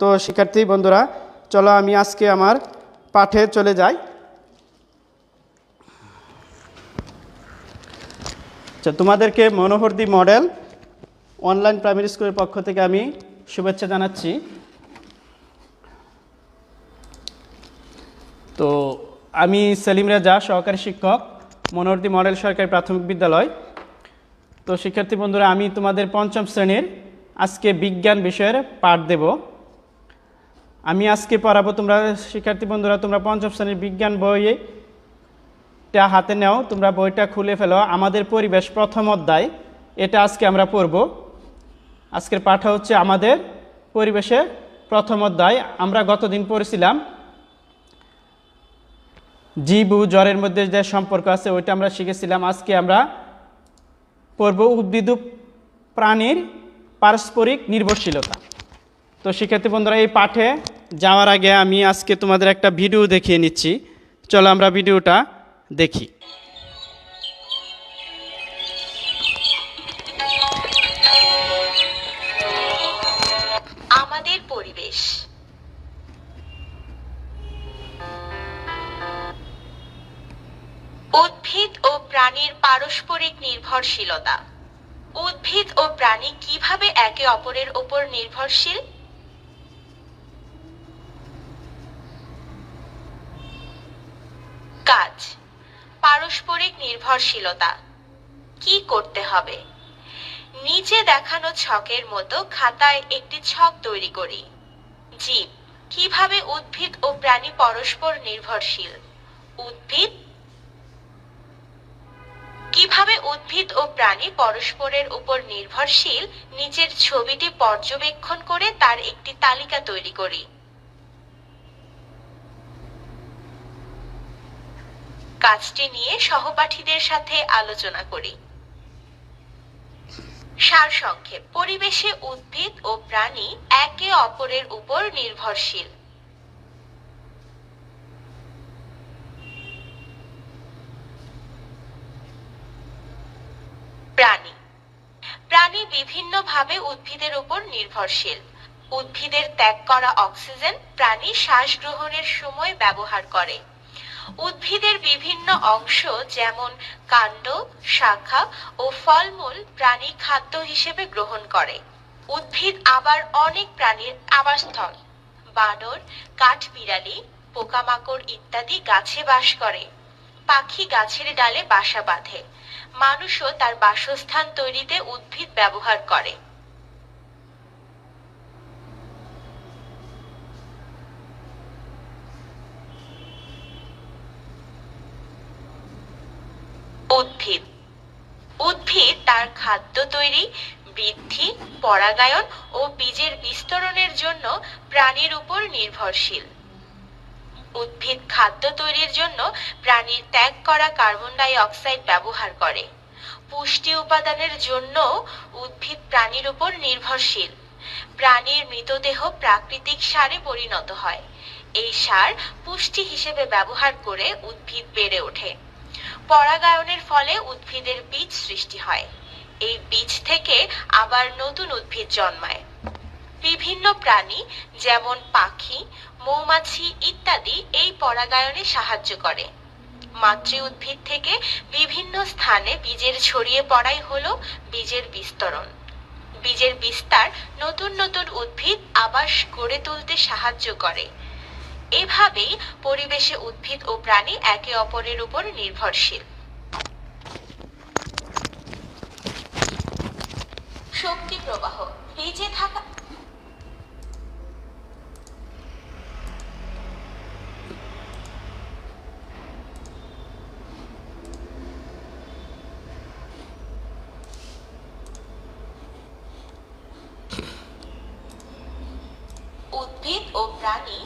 তো শিক্ষার্থী বন্ধুরা, চলো আমি আজকে আমার পাঠে চলে যাই। আচ্ছা তোমাদেরকে মনোহরদি মডেল অনলাইন প্রাইমারি স্কুলের পক্ষ থেকে আমি শুভেচ্ছা জানাচ্ছি। তো আমি সেলিম রাজা, সহকারী শিক্ষক, মনোহরদি মডেল সরকারি প্রাথমিক বিদ্যালয়। তো শিক্ষার্থী বন্ধুরা, আমি তোমাদের পঞ্চম শ্রেণির আজকে বিজ্ঞান বিষয়ের পাঠ দেব। আমি আজকে পড়াবো তোমরা শিক্ষার্থী বন্ধুরা, তোমরা পঞ্চম শ্রেণির বিজ্ঞান বইটা হাতে নাও, তোমরা বইটা খুলে ফেলো। আমাদের পরিবেশ প্রথম অধ্যায়, এটা আজকে আমরা পড়ব। আজকের পাঠ হচ্ছে আমাদের পরিবেশে প্রথম অধ্যায়। আমরা গতদিন পড়েছিলাম জীব ও জ্বরের মধ্যে যে সম্পর্ক আছে, ওইটা আমরা শিখেছিলাম। আজকে আমরা পড়ব উদ্ভিদ প্রাণীর পারস্পরিক নির্ভরশীলতা। তো শিক্ষার্থী বন্ধুরা, এই পাঠে যাওয়ার আগে আমি আজকে তোমাদের একটা ভিডিও দেখিয়ে নিচ্ছি। চলো আমরা ভিডিওটা দেখি। আমাদের পরিবেশ। উদ্ভিদ ও প্রাণীর পারস্পরিক নির্ভরশীলতা। উদ্ভিদ ও প্রাণী কীভাবে একে অপরের উপর নির্ভরশীল? কাজ। পারস্পরিক নির্ভরশীলতা। কি করতে হবে? নিচে দেখানো ছকের মতো খাতায় একটি ছক তৈরি করি। জীব। কীভাবে উদ্ভিদ ও প্রাণী পরস্পর নির্ভরশীল? উদ্ভিদ কীভাবে উদ্ভিদ ও প্রাণী পরস্পরের উপর নির্ভরশীল নিচের ছবিটি পর্যবেক্ষণ করে তার একটি তালিকা তৈরি করি। কাজটি নিয়ে সহপাঠীদের সাথে আলোচনা করি। সারসংক্ষেপ, পরিবেশে উদ্ভিদ ও প্রাণী একে অপরের উপর নির্ভরশীল। প্রাণী। প্রাণী বিভিন্নভাবে উদ্ভিদের উপর নির্ভরশীল। উদ্ভিদের ত্যাগ করা অক্সিজেন প্রাণী শ্বাস গ্রহণের সময় ব্যবহার করে। উদ্ভিদের বিভিন্ন অংশ যেমন কাণ্ড, শাখা ও ফলমূল প্রাণী খাদ্য হিসেবে গ্রহণ করে। উদ্ভিদ আবার অনেক প্রাণীর আবাসস্থল। বানর, কাঠবিড়ালি, পোকামাকড় ইত্যাদি গাছে বাস করে। পাখি গাছের ডালে বাসা বাঁধে। মানুষও তার বাসস্থান তৈরিতে উদ্ভিদ ব্যবহার করে। উদ্ভিদ। উদ্ভিদ তার খাদ্য তৈরি, বৃদ্ধি, পরাগায়ন ও বীজের বিস্তরণের জন্য প্রাণীর উপর নির্ভরশীল। উদ্ভিদ খাদ্য তৈরির জন্য প্রাণীর ত্যাগ করা কার্বন ডাই অক্সাইড ব্যবহার করে। পুষ্টি উপাদানের জন্য উদ্ভিদ প্রাণীর উপর নির্ভরশীল। প্রাণীর মৃতদেহ প্রাকৃতিক সারে পরিণত হয়। এই সার পুষ্টি হিসেবে ব্যবহার করে উদ্ভিদ বেড়ে ওঠে। পরাগায়নের ফলে উদ্ভিদের বীজ সৃষ্টি হয়। এই বীজ থেকে আবার নতুন উদ্ভিদ জন্মায়। বিভিন্ন প্রাণী, যেমন পাখি, মৌমাছি ইত্যাদি এই পরাগায়নে সাহায্য করে। মাতৃ উদ্ভিদ থেকে বিভিন্ন স্থানে বীজের ছড়িয়ে পড়াই হলো বীজের বিস্তরণ। বীজের বিস্তার নতুন নতুন উদ্ভিদ আবাস গড়ে তুলতে সাহায্য করে। এভাবেই পরিবেশে উদ্ভিদ ও প্রাণী একে অপরের উপর নির্ভরশীল। শক্তি প্রবাহ, বীজে থাকা উদ্ভিদ ও প্রাণী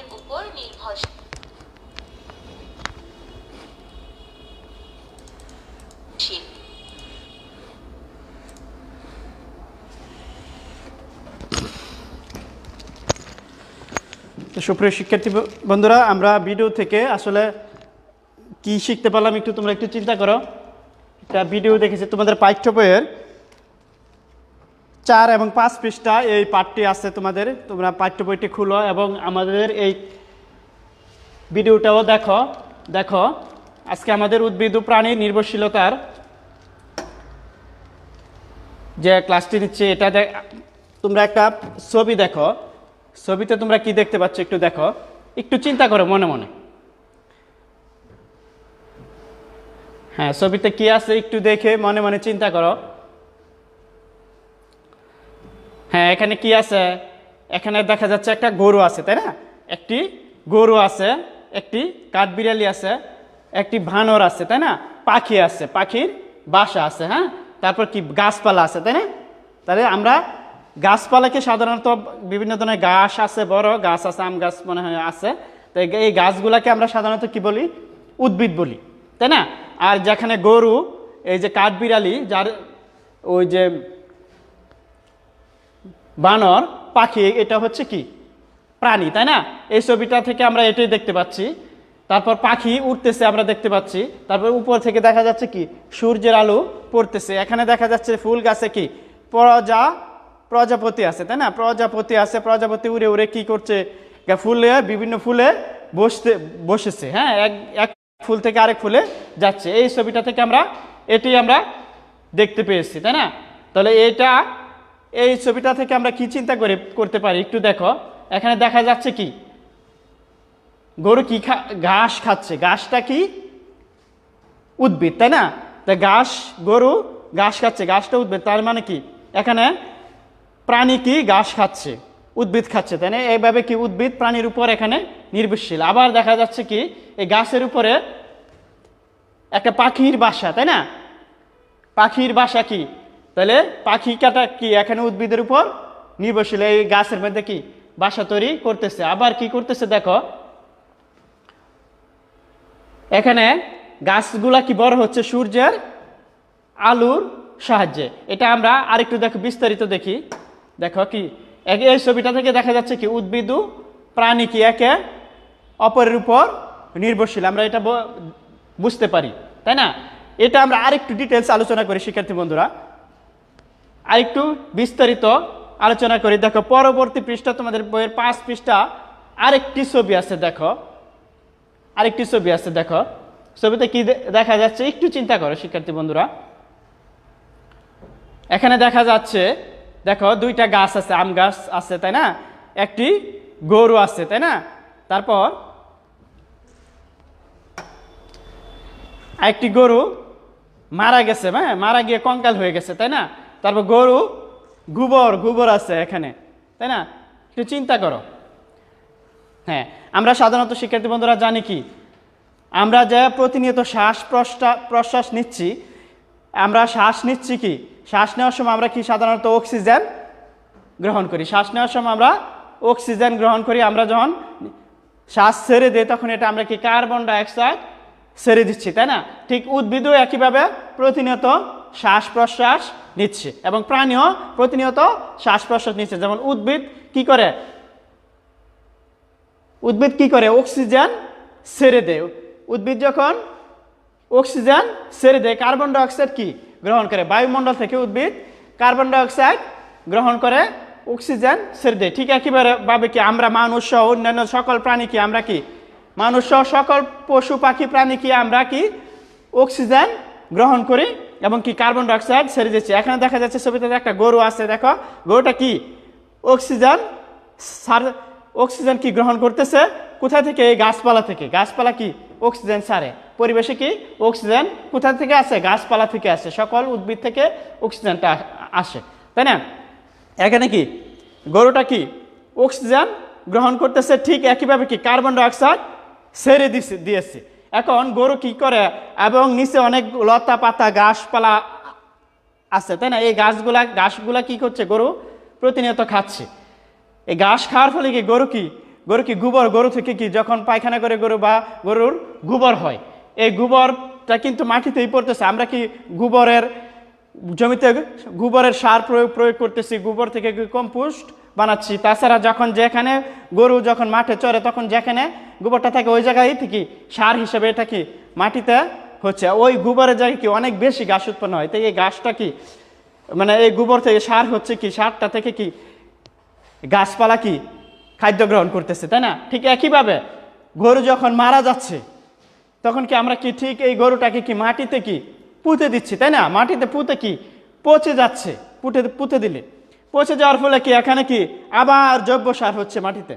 একে উপর নির্ভরশীল। সুপ্রিয় শিক্ষার্থী বন্ধুরা, আমরা ভিডিও থেকে আসলে কি শিখতে পারলাম একটু তোমরা একটু চিন্তা করো। একটা ভিডিও দেখেছি তোমাদের পাঠ্য বইয়ের। চার এবং পাঁচ পৃষ্ঠা এই পাঠটি আছে তোমাদের। তোমরা পাঠ্য বইটি খুলো এবং আমাদের এই ভিডিওটাও দেখো। দেখো, আজকে আমাদের উদ্ভিদ ও প্রাণী নির্ভরশীলতার যে ক্লাসটি নিচ্ছে, এটা তোমরা একটা ছবি দেখো। ছবিতে তোমরা কি দেখতে পাচ্ছ একটু দেখো। একটু চিন্তা করো মনে মনে। হ্যাঁ ছবিতে কি আছে একটু দেখে মনে মনে চিন্তা করো। হ্যাঁ এখানে কি আছে? এখানে দেখা যাচ্ছে একটা গরু আছে, তাই না? একটি গরু আছে, একটি কাঠবিড়ালি আছে, একটি ভানর আছে, তাই না? পাখি আছে, পাখির বাসা আছে হ্যাঁ? তারপর কি গাছপালা আছে, তাই না? তাহলে আমরা গাছপালাকে সাধারণত বিভিন্ন ধরনের গাছ আছে, বড় গাছ আছে, আম গাছ মনে হয় আছে। তো এই- গাছগুলাকে আমরা সাধারণত কি বলি? উদ্ভিদ বলি, তাই না? আর যেখানে গরু, এই যে কাঠবিড়ালি, যার ওই যে বানর, পাখি, এটা হচ্ছে কি? প্রাণী, তাই না? এই ছবিটা থেকে আমরা এটাই দেখতে পাচ্ছি। তারপর পাখি উঠতেছে আমরা দেখতে পাচ্ছি। তারপর উপর থেকে দেখা যাচ্ছে কি? সূর্যের আলো পড়তেছে। এখানে দেখা যাচ্ছে ফুল গাছে কি? প্রজা, প্রজাপতি আছে, তাই না? প্রজাপতি আছে, প্রজাপতি উড়ে উড়ে কি করছে? ফুলে, বিভিন্ন ফুলে বসতে, বসেছে হ্যাঁ? এক এক ফুল থেকে আরেক ফুলে যাচ্ছে। এই ছবিটা থেকে আমরা এটি আমরা দেখতে পেয়েছি, তাই না? তাহলে এটা এই ছবিটা থেকে আমরা কি চিন্তা করে, করতে পারি? একটু দেখো। এখানে দেখা যাচ্ছে কি? গরু কি ঘাস খাচ্ছে। ঘাসটা কি? উদ্ভিদ, তাই না? তা ঘাস, গরু ঘাস খাচ্ছে, ঘাসটা উদ্ভিদ। তার মানে কি? এখানে প্রাণী কি? ঘাস খাচ্ছে, উদ্ভিদ খাচ্ছে, তাই না? এইভাবে কি উদ্ভিদ প্রাণীর উপর এখানে নির্ভরশীল। আবার দেখা যাচ্ছে কি? এই গাছের উপরে একটা পাখির বাসা, তাই না? পাখির বাসা কি? তাহলে পাখি কাটা কি এখানে উদ্ভিদের উপর? নির্ভরশীল, এই গাছের মধ্যে কি বাসা তৈরি করতেছে? আবার কি করতেছে দেখো। এখানে গাছগুলা কি বড় হচ্ছে? সূর্যের আলুর সাহায্যে। এটা আমরা আরেকটু দেখো, বিস্তারিত দেখি। দেখো কি এই ছবিটা থেকে দেখা যাচ্ছে কি উদ্ভিদ প্রাণী কি একে অপরের উপর নির্ভরশীল। আমরা এটা বুঝতে পারি, তাই না? এটা আমরা আরেকটু ডিটেলস আলোচনা করি, শিক্ষার্থী বন্ধুরা। আরেকটু বিস্তারিত আলোচনা করি। দেখো, পরবর্তী পৃষ্ঠা, তোমাদের বইয়ের পাঁচ পৃষ্ঠা, আরেকটি ছবি আছে, দেখো। আরেকটি ছবি আছে, দেখো। ছবিতে কি দেখা যাচ্ছে? একটু চিন্তা করো, শিক্ষার্থী বন্ধুরা। এখানে দেখা যাচ্ছে, দেখো, দুইটা গাছ আছে, আম গাছ আছে, তাই না? একটি গরু আছে, তাই না? তারপর একটি গরু মারা গেছে হ্যাঁ? মারা গিয়ে কঙ্কাল হয়ে গেছে, তাই না? তারপর গরু, গোবর গোবর আছে এখানে, তাই না? একটু চিন্তা করো। হ্যাঁ আমরা সাধারণত শিক্ষার্থী বন্ধুরা জানি কি? আমরা যে প্রতিনিয়ত শ্বাস প্রশ্বাস প্রশ্বাস নিচ্ছি, আমরা শ্বাস নিচ্ছি কি? শ্বাস নেওয়ার সময় আমরা কি সাধারণত অক্সিজেন গ্রহণ করি? শ্বাস নেওয়ার সময় আমরা অক্সিজেন গ্রহণ করি, আমরা যখন শ্বাস ছেড়ে দিই, তখন এটা আমরা কি কার্বন ডাইঅক্সাইড ছেড়ে দিচ্ছি, তাই না? ঠিক উদ্ভিদও একইভাবে প্রতিনিয়ত শ্বাস প্রশ্বাস নিচ্ছে এবং প্রাণীও প্রতিনিয়ত শ্বাস প্রশ্বাস নিচ্ছে। যেমন উদ্ভিদ কি করে? উদ্ভিদ কি করে? অক্সিজেন ছেড়ে দেয়। উদ্ভিদ যখন অক্সিজেন ছেড়ে দেয়, কার্বন ডাইঅক্সাইড কি? গ্রহণ করে। বায়ুমণ্ডল থেকে উদ্ভিদ কার্বন ডাইঅক্সাইড গ্রহণ করে, অক্সিজেন ছেড়ে দেয়। ঠিক একইভাবে ভাবে কি আমরা মানুষ সহ অন্যান্য সকল প্রাণী কি আমরা কি? মানুষ সহ সকল পশু পাখি প্রাণী কি আমরা কি? অক্সিজেন গ্রহণ করি এবং কি কার্বন ডাইঅক্সাইড ছেড়ে দিচ্ছি এখানে দেখা যাচ্ছে ছবিতে একটা গরু আছে, দেখো। গরুটা কি? অক্সিজেন সার অক্সিজেন কি গ্রহণ করতেছে? কোথা থেকে? এই গাছপালা থেকে। গাছপালা কি? অক্সিজেন সারে। পরিবেশে কি? অক্সিজেন কোথা থেকে আসে? গাছপালা থেকে আসে। সকল উদ্ভিদ থেকে অক্সিজেনটা আসে। তাই না? এখানে কি? গরুটা কি? অক্সিজেন গ্রহণ করতেছে ঠিক একইভাবে কি? কার্বন ডাইঅক্সাইড ছেড়ে দিয়েছে। এখন গরু কি করে? এবং নিচে অনেক লতা পাতা গাছপালা আছে, তাই না? এই গাছগুলা গাছগুলা কি করছে গরু? প্রতিনিয়ত খাচ্ছে। এই ঘাস খাওয়ার ফলে কি গরু কি? গরু কি গোবর? গরু থেকে কি যখন পায়খানা করে গরু বা গরুর গোবর হয়, এই গোবরটা কিন্তু মাটিতেই পড়তেছে। আমরা কি গোবরের জমিতে গোবরের সার প্রয়োগ প্রয়োগ করতেছি, গোবর থেকে কম্পোস্ট বানাচ্ছি। তাছাড়া যখন যেখানে গরু যখন মাঠে চড়ে, তখন যেখানে গোবরটা থাকে, ওই জায়গায় থেকে সার হিসেবে এটা কি? মাটিতে হচ্ছে। ওই গোবরের জায়গায় কি অনেক বেশি ঘাস উৎপন্ন হয়? তাই এই ঘাসটা কি? মানে এই গোবর থেকে সার হচ্ছে কি? সারটা থেকে কি? গাছপালা কি? খাদ্য গ্রহণ করতেছে, তাই না? ঠিক একইভাবে গরু যখন মারা যাচ্ছে, তখন কি আমরা কি ঠিক এই গরুটাকে কি মাটিতে কি পুঁতে দিচ্ছি, তাই না? মাটিতে পুঁতে কি? পচে যাচ্ছে। পুঁতে পুঁতে দিলে। পচে যাওয়ার ফলে কি, এখানে কি? আবার জৈব সার হচ্ছে মাটিতে।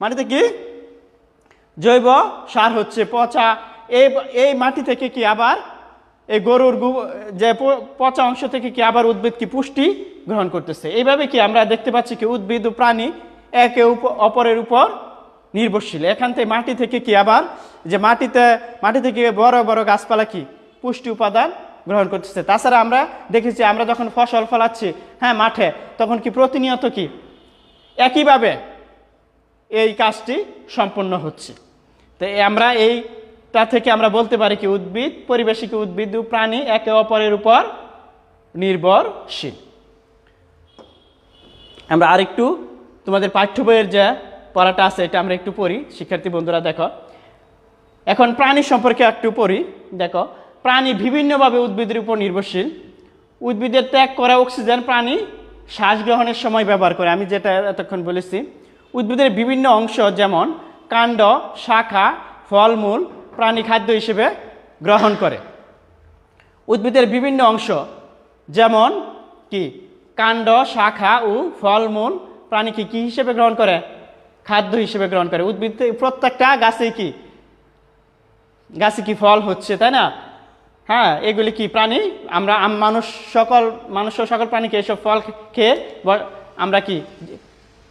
মাটিতে কি? জৈব সার হচ্ছে পচা। এই এই মাটি থেকে কি আবার এই গরুর যে পচা অংশ থেকে কি আবার উদ্ভিদ কি পুষ্টি গ্রহণ করতেছে? এইভাবে কি আমরা দেখতে পাচ্ছি কি, উদ্ভিদ ও প্রাণী একে অপরের উপর নির্ভরশীল। এখান থেকে মাটি থেকে কি আবার, যে মাটিতে, মাটি থেকে বড় বড় গাছপালা কি, পুষ্টি উপাদান গ্রহণ করতেছে। তাছাড়া আমরা দেখেছি, আমরা যখন ফসল ফলাচ্ছি হ্যাঁ মাঠে, তখন কি প্রতিনিয়ত কি? একইভাবে এই কাজটি সম্পন্ন হচ্ছে। তো আমরা এইটা থেকে আমরা বলতে পারি কি, উদ্ভিদ পরিবেশিক উদ্ভিদ ও প্রাণী একে অপরের উপর নির্ভরশীল। আমরা আরেকটু তোমাদের পাঠ্য বইয়ের যে পড়াটা আছে, এটা আমরা একটু পড়ি। শিক্ষার্থী বন্ধুরা, দেখো। এখন প্রাণী সম্পর্কে একটু পড়ি। দেখো প্রাণী বিভিন্নভাবে উদ্ভিদের উপর নির্ভরশীল। উদ্ভিদের ত্যাগ করা অক্সিজেন প্রাণী শ্বাস গ্রহণের সময় ব্যবহার করে। আমি যেটা এতক্ষণ বলেছি, উদ্ভিদের বিভিন্ন অংশ যেমন কাণ্ড, শাখা, ফলমূল প্রাণী খাদ্য হিসেবে গ্রহণ করে। উদ্ভিদের বিভিন্ন অংশ যেমন কি, কাণ্ড, শাখা ও ফলমূল প্রাণী কি কি হিসেবে গ্রহণ করে? খাদ্য হিসেবে গ্রহণ করে। উদ্ভিদ প্রত্যেকটা গাছে কি গাছে কি ফল হচ্ছে, তাই না? হ্যাঁ এগুলি কি প্রাণী? আমরা আম- মানুষ সকল মানুষ সকল প্রাণীকে এসব ফল খেয়ে আমরা কি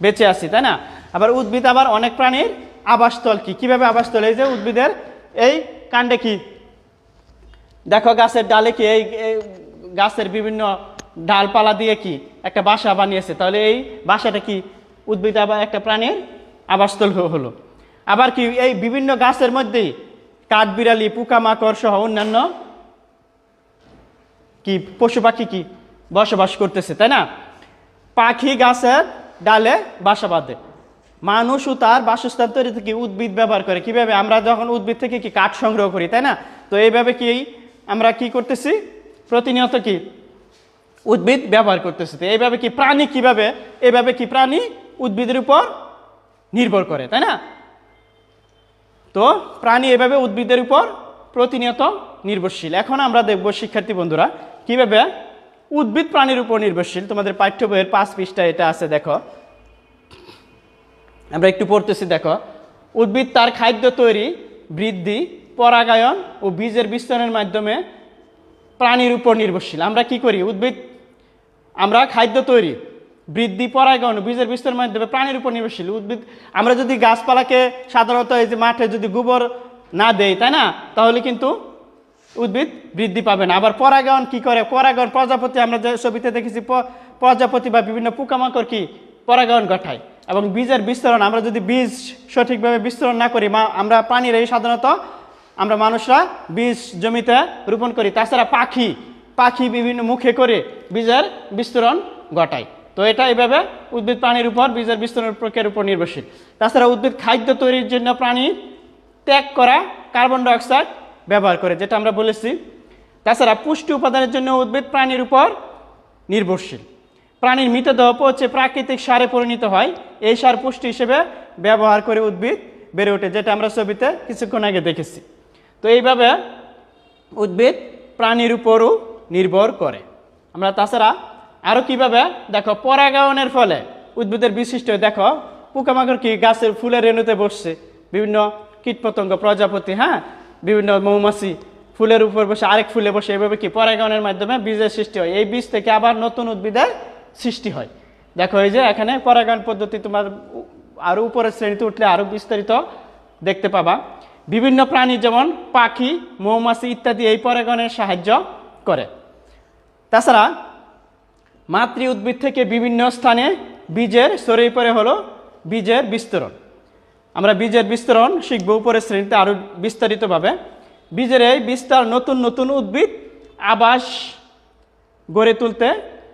বেঁচে আছি, তাই না? আবার উদ্ভিদ আবার অনেক প্রাণীর আবাসস্থল কি? কীভাবে আবাসস্থল? এই যে উদ্ভিদের এই কাণ্ডে কি? দেখো গাছের ডালে কি এই এই গাছের বিভিন্ন ডালপালা দিয়ে কি একটা বাসা বানিয়েছে? তাহলে এই বাসাটা কি উদ্ভিদ আবার একটা প্রাণীর আবাসস্থল হলো। আবার কি এই বিভিন্ন গাছের মধ্যেই কাঠবিড়ালি, পোকামাকড় সহ অন্যান্য কি, পশু পাখি কি বসবাস করতেছে, তাই না? পাখি গাছের ডালে বাসা বাঁধে। মানুষও তার বাসস্থান তৈরি থেকে উদ্ভিদ ব্যবহার করে। কীভাবে? আমরা যখন উদ্ভিদ থেকে কি কাঠ সংগ্রহ করি, তাই না? তো এইভাবে কি আমরা কি করতেছি? প্রতিনিয়ত কি উদ্ভিদ ব্যবহার করতেছে। এইভাবে কি প্রাণী কীভাবে? এইভাবে কি প্রাণী উদ্ভিদের উপর নির্ভর করে, তাই না? তো প্রাণী এভাবে উদ্ভিদের উপর প্রতিনিয়ত নির্ভরশীল। এখন আমরা দেখব, শিক্ষার্থী বন্ধুরা কীভাবে? উদ্ভিদ প্রাণীর উপর নির্ভরশীল। তোমাদের পাঠ্য বইয়ের পাঁচ পৃষ্ঠা এটা আছে, দেখো। আমরা একটু পড়তেছি, দেখো। উদ্ভিদ তার খাদ্য তৈরি, বৃদ্ধি, পরাগায়ন ও বীজের বিস্তারের মাধ্যমে প্রাণীর উপর নির্ভরশীল। আমরা কি করি? উদ্ভিদ, আমরা খাদ্য তৈরি, বৃদ্ধি, পরাগায়ন বীজের বিস্তারের মাধ্যমে প্রাণীর উপর নির্ভরশীল। উদ্ভিদ, আমরা যদি গাছপালাকে সাধারণত এই যে মাঠে যদি গোবর না দেই, তাই না? তাহলে কিন্তু উদ্ভিদ বৃদ্ধি পাবে না। আবার পরাগায়ন কি করে? পরাগায়ন, প্রজাপতি, আমরা যে ছবিতে দেখেছি প্রজাপতি বা বিভিন্ন পোকামাকড় কি পরাগায়ন ঘটায় এবং বীজের বিস্তরণ, আমরা যদি বীজ সঠিকভাবে বিস্তরণ না করি, মা আমরা প্রাণীরাই সাধারণত আমরা মানুষরা বীজ জমিতে রোপণ করি। তাছাড়া পাখি পাখি বিভিন্ন মুখে করে বীজের বিস্তরণ ঘটায়। তো এটা এইভাবে উদ্ভিদ প্রাণীর উপর, বীজের বিস্তরণ প্রক্রিয়ার উপর নির্ভরশীল। তাছাড়া উদ্ভিদ খাদ্য তৈরির জন্য প্রাণী ত্যাগ করা কার্বন ডাইঅক্সাইড ব্যবহার করে, যেটা আমরা বলেছি। তাছাড়া পুষ্টি উপাদানের জন্য উদ্ভিদ প্রাণীর উপর নির্ভরশীল। প্রাণীর মৃতদেহ পচে প্রাকৃতিক সারে পরিণত হয়, এই সার পুষ্টি হিসেবে ব্যবহার করে উদ্ভিদ বেড়ে ওঠে, যেটা আমরা ছবিতে কিছুক্ষণ আগে দেখেছি। তো এইভাবে উদ্ভিদ প্রাণীর উপরও নির্ভর করে। আমরা তাছাড়া আরও কীভাবে, দেখো, পরাগায়নের ফলে উদ্ভিদের বিশিষ্ট, দেখো, পোকামাকড় কি গাছের ফুলের রেণুতে বসছে, বিভিন্ন কীটপতঙ্গ, প্রজাপতি হ্যাঁ? বিভিন্ন মৌমাছি ফুলের উপর বসে আরেক ফুলে বসে, এভাবে কি পরাগায়নের মাধ্যমে বীজের সৃষ্টি হয়? এই বীজ থেকে আবার নতুন উদ্ভিদের সৃষ্টি হয়। দেখো এই যে এখানে পরাগায়ন পদ্ধতি তোমার আরও উপরের শ্রেণীতে উঠলে আরও বিস্তারিত দেখতে পাবা। বিভিন্ন প্রাণী যেমন পাখি, মৌমাছি ইত্যাদি এই পরাগায়নের সাহায্য করে। তাছাড়া মাতৃ উদ্ভিদ থেকে বিভিন্ন স্থানে বীজের ছড়িয়ে পরে হলো বীজের বিস্তরণ। আমরা বীজের বিস্তরণ শিখব উপরের শ্রেণীতে আরও বিস্তারিতভাবে। বীজের এই বিস্তার নতুন নতুন উদ্ভিদ আবাস গড়ে তুলতে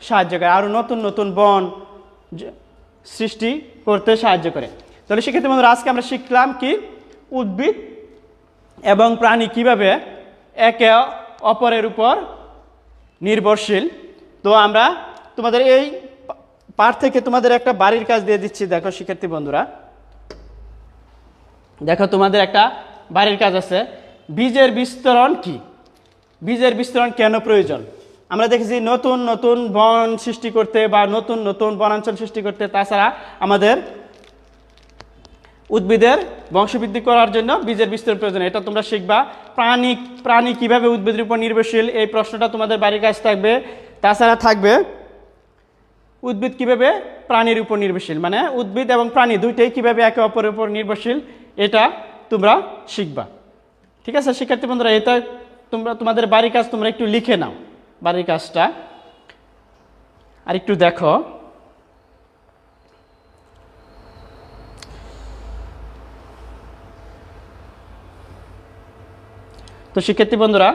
সাহায্য করে আরও নতুন নতুন বন সৃষ্টি করতে সাহায্য করে। তাহলে সেক্ষেত্রে বন্ধুরা, আজকে আমরা শিখলাম কি? উদ্ভিদ এবং প্রাণী কীভাবে একে অপরের উপর নির্ভরশীল। তো আমরা তোমাদের এই পার থেকে তোমাদের একটা বাড়ির কাজ দিয়ে দিচ্ছি, দেখো শিক্ষার্থী বন্ধুরা। দেখো তোমাদের একটা বাড়ির কাজ আছে। বীজের বিস্তরণ কি? বীজের বিস্তরণ কেন প্রয়োজন? আমরা দেখেছি নতুন নতুন বন সৃষ্টি করতে বা নতুন নতুন বনাঞ্চল সৃষ্টি করতে, তাছাড়া আমাদের উদ্ভিদের বংশবৃদ্ধি করার জন্য বীজের বিস্তরণ প্রয়োজন। এটা তোমরা শিখবা। প্রাণী প্রাণী কীভাবে উদ্ভিদের উপর নির্ভরশীল, এই প্রশ্নটা তোমাদের বাড়ির কাজ থাকবে। তাছাড়া থাকবে উদ্ভিদ কীভাবে প্রাণীর উপর নির্ভরশীল? মানে উদ্ভিদ এবং প্রাণী দুইটাই কীভাবে একে অপরের উপর নির্ভরশীল? এটা তোমরা শিখবা। ঠিক আছে, শিক্ষার্থী বন্ধুরা, এটা তোমরা, তোমাদের বাড়ির কাজ তোমরা একটু লিখে নাও। বাড়ির কাজটা আর একটু দেখো। তো শিক্ষার্থী বন্ধুরা,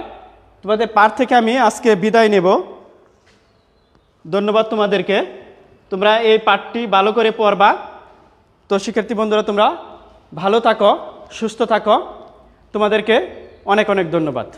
তোমাদের পাঠ থেকে আমি আজকে বিদায় নেব। ধন্যবাদ তোমাদেরকে। তোমরা এই পাঠটি ভালো করে পড়বা। তো শিক্ষার্থী বন্ধুরা, তোমরা ভালো থাকো সুস্থ থাকো। তোমাদেরকে অনেক অনেক ধন্যবাদ।